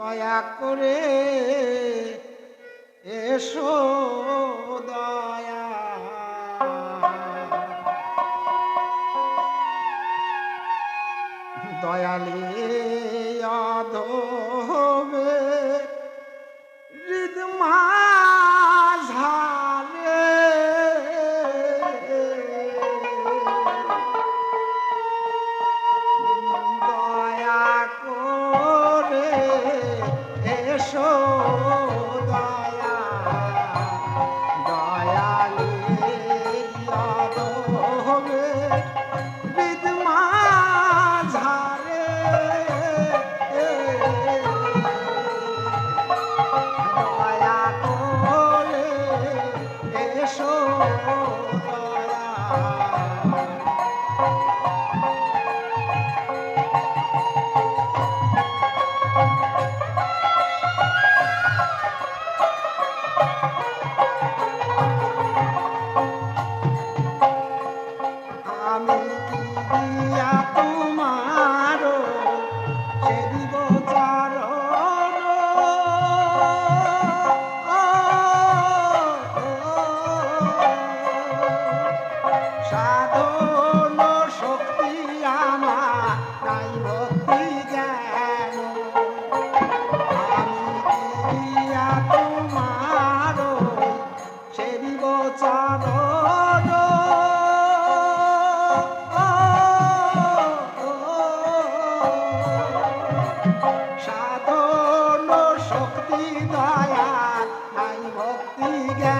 দয়া করে এসো দয়া। দয়ালি আধ হৃদমা ভক্তি দয়া নাই ভক্তি জ্ঞান।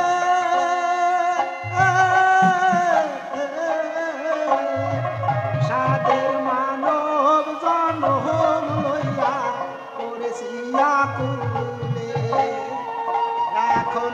না কুলে না এখন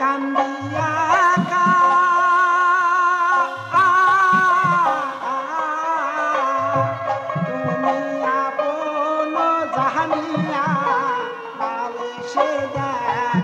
কান্দিয়া তুমি আপন জাহানিয়া সে দেয়